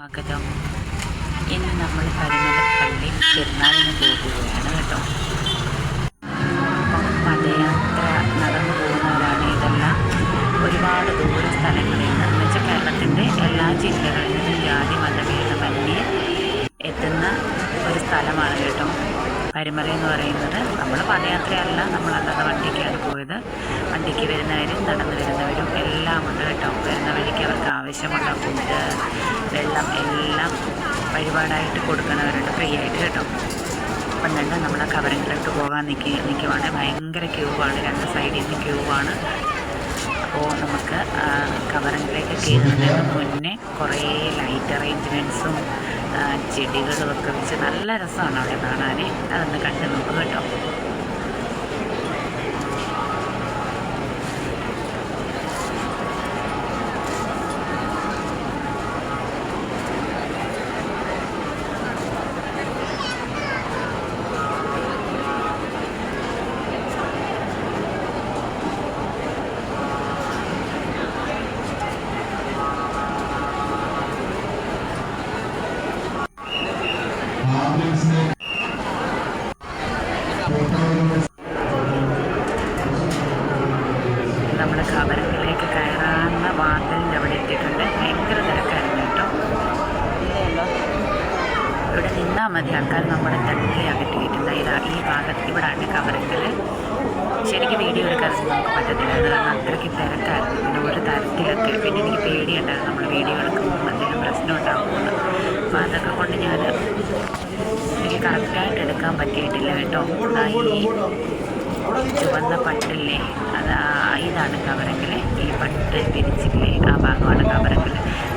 സ്വാഗതം. ഇന്ന് നമ്മൾ പരിമലപ്പള്ളി പെരുന്നാളിന് പോകുകയാണ് കേട്ടോ. പദയാത്ര നടന്നു പോകുന്നവരാണ് ഇതെല്ലാം. ഒരുപാട് ദൂര സ്ഥലങ്ങളിൽ നിന്ന് വെച്ചാൽ കേരളത്തിന്റെ എല്ലാ ജില്ലകളിൽ നിന്നും ജാതി മതഭേദമന്യേ എത്തുന്ന ഒരു സ്ഥലമാണ് കേട്ടോ. പരിമല എന്ന് പറയുന്നത്. നമ്മൾ പദയാത്രയല്ല നമ്മളല്ലാതെ വണ്ടിക്കാണ് പോയത്. വണ്ടിക്ക് വരുന്നവരും നടന്നു വരുന്നവരും എല്ലാം ഉണ്ട് കേട്ടോ. വരുന്ന വഴിക്ക് അവർക്ക് ആവശ്യമുള്ള ഫുഡ് വെള്ളം എല്ലാം വഴിപാടായിട്ട് കൊടുക്കുന്നവരുണ്ട്. ഫ്രീ ആയിട്ട് കേട്ടോ. അപ്പം തന്നെ നമ്മൾ ആ കവറിങ്ങിലോട്ട് പോകാൻ നിൽക്കുക നിൽക്കുവാണ് ഭയങ്കര ക്യൂ ആണ് രണ്ട് സൈഡിൽ നിന്ന് ക്യൂ ആണ് അപ്പോൾ നമുക്ക് കവറിങ്ങിലേക്ക് കയറുന്നതിന് മുന്നേ കുറേ ലൈറ്റ് അറേഞ്ച്മെന്റ്സും ചെടികളും ഒക്കെ വെച്ച് നല്ല രസമാണ് അവിടെ കാണാൻ. അതൊന്ന് കണ്ടു നോക്കുക കേട്ടോ. നമ്മൾ കവറിങ്ങിലേക്ക് കയറാവുന്ന വാതിലിന്റെ അവിടെ എത്തിയിട്ടുണ്ട്. ഭയങ്കര തിരക്കായിരുന്നു കേട്ടോ. ഇവിടെ നിന്നാൽ മതി ആൾക്കാർ നമ്മുടെ തള്ളി അകറ്റി ഇതാ ഈ ഭാഗത്ത് ഇവിടാണ് കവറിങ്ങിൽ ശരിക്കും വീഡിയോ എടുക്കാൻ നമുക്ക് പറ്റത്തില്ല. അത് കാരണം അത്രയ്ക്ക് തിരക്കായിരുന്നു. പിന്നെ ഒരു തരത്തിലൊക്കെ. പിന്നെ എനിക്ക് പേടിയുണ്ടായിരുന്നു. നമ്മൾ വീഡിയോ എടുക്കുമ്പോൾ എന്തെങ്കിലും പ്രശ്നം ഉണ്ടാകുമെന്ന് അപ്പോൾ അതൊക്കെ കൊണ്ട് ഞാൻ എനിക്ക് കറക്റ്റായിട്ട് എടുക്കാൻ പറ്റിയിട്ടില്ല കേട്ടോ. ചുവന്ന പട്ടില്ലേ? അത് ഇതാണ് കവറെങ്കിൽ ഈ പട്ട് പിരിച്ചില്ലേ ആ ഭാഗമാണ് കവറെങ്കിൽ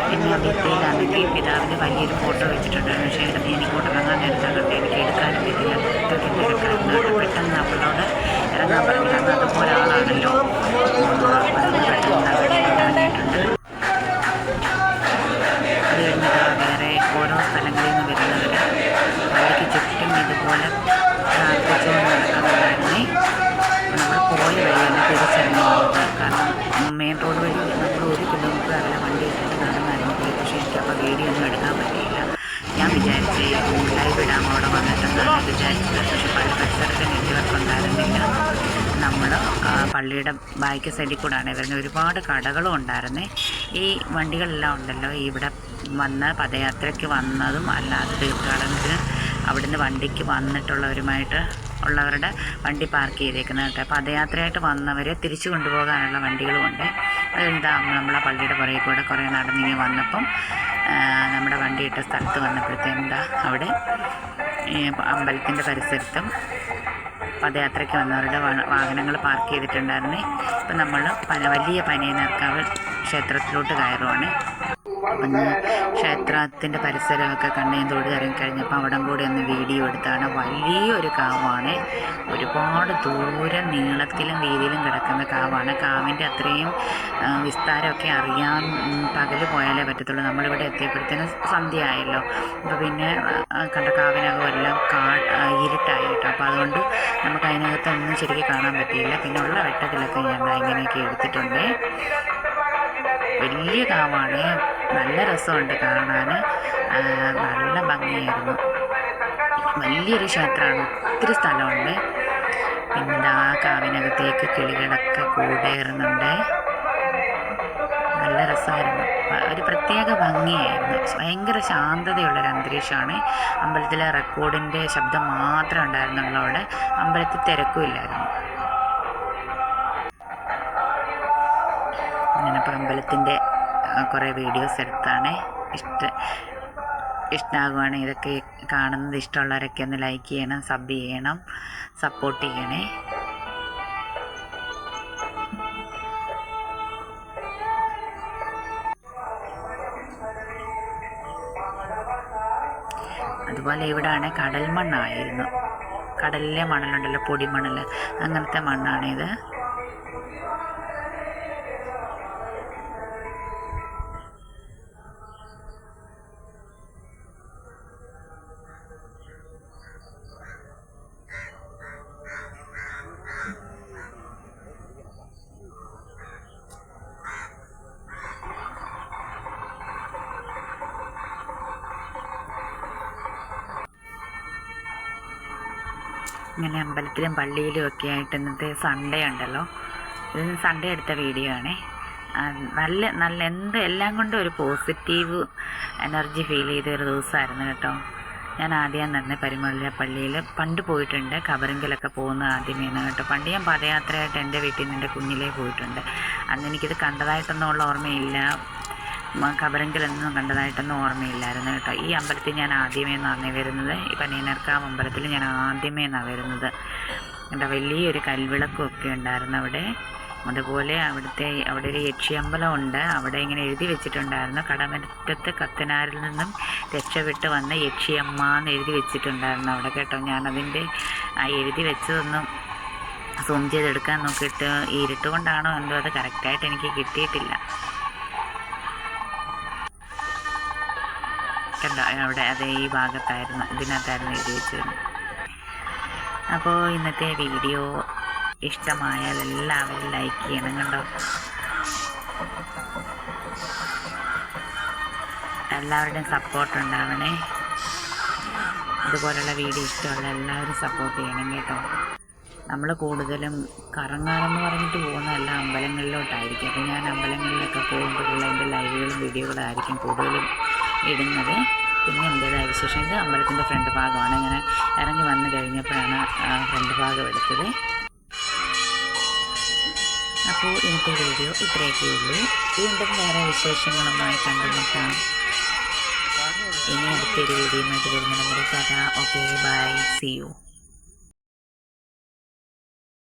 പിന്നെ ഭിത്തിയിലാണെങ്കിൽ പിതാവിന് വലിയൊരു ഫോട്ടോ വെച്ചിട്ടുണ്ടായിരുന്നു പക്ഷേ അത് എനിക്ക് ഇറങ്ങാൻ നേരത്താണ് കണ്ടത് എനിക്ക് എടുക്കാനും പറ്റില്ല. പെട്ടെന്ന് അവളോട് ഇറങ്ങാൻ പറഞ്ഞില്ല അതുപോലെ ആളാണല്ലോ. പള്ളിയുടെ ബാക്ക് സൈഡിൽ കൂടാണ്. വരുന്നത് ഒരുപാട് കടകളും ഉണ്ടായിരുന്നേ. ഈ വണ്ടികളെല്ലാം ഉണ്ടല്ലോ. ഇവിടെ വന്ന് പദയാത്രയ്ക്ക് വന്നതും അല്ലാതെ തീർത്ഥാടനത്തിന് അവിടുന്ന് വണ്ടിക്ക് വന്നിട്ടുള്ളവരുമായിട്ട് ഉള്ളവരുടെ വണ്ടി പാർക്ക് ചെയ്തേക്കുന്നത് കേട്ടോ. പദയാത്രയായിട്ട് വന്നവരെ തിരിച്ചു കൊണ്ടുപോകാനുള്ള വണ്ടികളുമുണ്ട്. അതെന്താ? നമ്മളെ പള്ളിയുടെ പുറകെ കൂടെ കുറേ നടന്നിങ്ങനെ വന്നപ്പം നമ്മുടെ വണ്ടി ഇട്ട സ്ഥലത്ത് വന്നപ്പോഴത്തേക്കും എന്താ അവിടെ അമ്പലത്തിന്റെ പരിസരത്തും പദയാത്രയ്ക്ക് വന്നവരുടെ വാഹനങ്ങൾ പാർക്ക് ചെയ്തിട്ടുണ്ടായിരുന്നേ. ഇപ്പം നമ്മൾ പന വലിയ പനയനർക്കാവ് ക്ഷേത്രത്തിലോട്ട് കയറുവാണ്. ഒന്ന് ക്ഷേത്രത്തിന്റെ പരിസരമൊക്കെ കണ്ണയും കയറി ഇറങ്ങിക്കഴിഞ്ഞപ്പോൾ അവിടം കൂടി ഒന്ന് വീഡിയോ എടുത്താണ്. വലിയൊരു കാവാണ്. ഒരുപാട് ദൂരം നീളത്തിലും വീതിയിലും കിടക്കുന്ന കാവാണ്. കാവിന്റെ അത്രയും വിസ്താരമൊക്കെ അറിയാൻ പകൽ പോയാലേ പറ്റത്തുള്ളൂ. നമ്മളിവിടെ എത്തിയപ്പോഴത്തേനും സന്ധ്യ ആയല്ലോ അപ്പോൾ പിന്നെ കണ്ട കാവിനകം എല്ലാം കാ ഇരുട്ടായി കേട്ടോ. അപ്പോൾ അതുകൊണ്ട് നമുക്ക് അതിനകത്തൊന്നും ശരിക്കും കാണാൻ പറ്റിയില്ല. പിന്നെ ഉള്ള വെട്ടത്തിലൊക്കെ ഞാൻ ഇങ്ങനെയൊക്കെ എടുത്തിട്ടുണ്ട്. വലിയ കാവാണ്. നല്ല രസമുണ്ട് കാണാൻ നല്ല ഭംഗിയായിരുന്നു. വലിയൊരു ക്ഷേത്രമാണ് ഒത്തിരി സ്ഥലമുണ്ട്. പിന്നെ ആ കാവിനകത്തേക്ക് കിളികളൊക്കെ കൂടേറുന്നുണ്ട്. നല്ല രസമായിരുന്നു. ഒരു പ്രത്യേക ഭംഗിയായിരുന്നു. ഭയങ്കര ശാന്തതയുള്ളൊരു അന്തരീക്ഷമാണ്. അമ്പലത്തിലെ റെക്കോർഡിന്റെ ശബ്ദം മാത്രമേ ഉണ്ടായിരുന്നുള്ളൂ അവിടെ. അമ്പലത്തിൽ തിരക്കുമില്ലായിരുന്നു. അങ്ങനെ പറമ്പലത്തിന്റെ കുറേ വീഡിയോസ് എടുത്താണ്. ഇഷ്ട ഇഷ്ടമാകുവാണെങ്കിൽ ഇതൊക്കെ കാണുന്നത്. ഇഷ്ടമുള്ളവരൊക്കെ ഒന്ന് ലൈക്ക് ചെയ്യണം സബ് ചെയ്യണം സപ്പോർട്ട് ചെയ്യണേ. അതുപോലെ ഇവിടെയാണ് കടൽ മണ്ണായിരുന്നു കടലിലെ മണലുണ്ടല്ലോ പൊടിമണൽ അങ്ങനത്തെ മണ്ണാണിത്. ഇങ്ങനെ അമ്പലത്തിലും പള്ളിയിലും ഒക്കെ ആയിട്ട് ഇന്നത്തെ സൺഡേ ഉണ്ടല്ലോ. ഇത് സൺഡേ എടുത്ത വീഡിയോ ആണേ. നല്ല നല്ല എന്ത് എല്ലാം കൊണ്ടും ഒരു പോസിറ്റീവ് എനർജി ഫീൽ ചെയ്ത ഒരു ദിവസമായിരുന്നു കേട്ടോ. ഞാൻ ആദ്യം തന്നെ പരിമളിയ പള്ളിയിൽ പണ്ട് പോയിട്ടുണ്ട്. കബറിങ്കിലൊക്കെ പോകുന്ന ആദ്യമേന്ന് കേട്ടോ. പണ്ട് ഞാൻ പദയാത്രയായിട്ട് എന്റെ വീട്ടിൽ നിന്ന് എന്റെ കുഞ്ഞിലേ പോയിട്ടുണ്ട്. അന്ന് എനിക്കിത് കണ്ടതായിട്ടൊന്നും ഉള്ള ഓർമ്മയില്ല. കബറിങ്കലൊന്നും കണ്ടതായിട്ടൊന്നും ഓർമ്മയില്ലായിരുന്നു കേട്ടോ. ഈ അമ്പലത്തിൽ ഞാൻ ആദ്യമേ നിന്നാണ് വരുന്നത്? ഈ പനീനർക്കാവ് അമ്പലത്തിൽ ഞാൻ ആദ്യമേ നിന്നാണ് വരുന്നത്. എന്താ വലിയൊരു കൽവിളക്കും ഒക്കെ ഉണ്ടായിരുന്നു അവിടെ. അതുപോലെ അവിടുത്തെ അവിടെ ഒരു യക്ഷിയമ്പലം ഉണ്ട് അവിടെ ഇങ്ങനെ എഴുതി വെച്ചിട്ടുണ്ടായിരുന്നു. കടമറ്റത്ത് കത്തനാരിൽ നിന്നും രക്ഷപ്പെട്ട് വന്ന യക്ഷിയമ്മ എന്ന് എഴുതി വെച്ചിട്ടുണ്ടായിരുന്നു അവിടെ കേട്ടോ. ഞാനതിന്റെ ആ എഴുതി വെച്ചതൊന്നും സൂം ചെയ്തെടുക്കാൻ നോക്കിയിട്ട് ഇരുട്ട് കൊണ്ടാണോ എന്തോ അത് കറക്റ്റായിട്ട് എനിക്ക് കിട്ടിയിട്ടില്ല. കണ്ടോ അവിടെ അതേ ഈ ഭാഗത്തായിരുന്നു ഇതിനകത്തായിരുന്നു എഴുതി വെച്ചിരുന്നത്. അപ്പോൾ ഇന്നത്തെ വീഡിയോ ഇഷ്ടമായാൽ എല്ലാവരും ലൈക്ക് ചെയ്യണം കണ്ടോ? എല്ലാവരുടെയും സപ്പോർട്ട് ഉണ്ടാവണേ. ഇതുപോലുള്ള വീഡിയോ ഇഷ്ടമുള്ള എല്ലാവരും സപ്പോർട്ട് ചെയ്യണം കേട്ടോ. നമ്മൾ കൂടുതലും കറങ്ങാനെന്ന് പറഞ്ഞിട്ട് പോകുന്ന എല്ലാ അമ്പലങ്ങളിലോട്ടായിരിക്കും. അപ്പോൾ ഞാൻ അമ്പലങ്ങളിലൊക്കെ പോകുമ്പോഴുള്ള എന്റെ ലൈവുകളും വീഡിയോകളും ആയിരിക്കും കൂടുതലും ഇടുന്നത്. പിന്നെ എന്റേതായ വിശേഷം ഇത് അമ്പലത്തിന്റെ ഫ്രണ്ട് ഭാഗമാണ്. ഇങ്ങനെ ഇറങ്ങി വന്നു കഴിഞ്ഞപ്പോഴാണ് ഫ്രണ്ട് ഭാഗം എടുത്തത്. അപ്പോൾ ഇന്നത്തെ വീഡിയോ ഇത്രയൊക്കെ ഉള്ളൂ. വീണ്ടും വേറെ വിശേഷങ്ങളുമായി കണ്ടുമുട്ടാം. ഇനി അടുത്തൊരു വീഡിയോ ആയിട്ട് വരുന്നുണ്ടെങ്കിൽ കഥ. Okay bye C U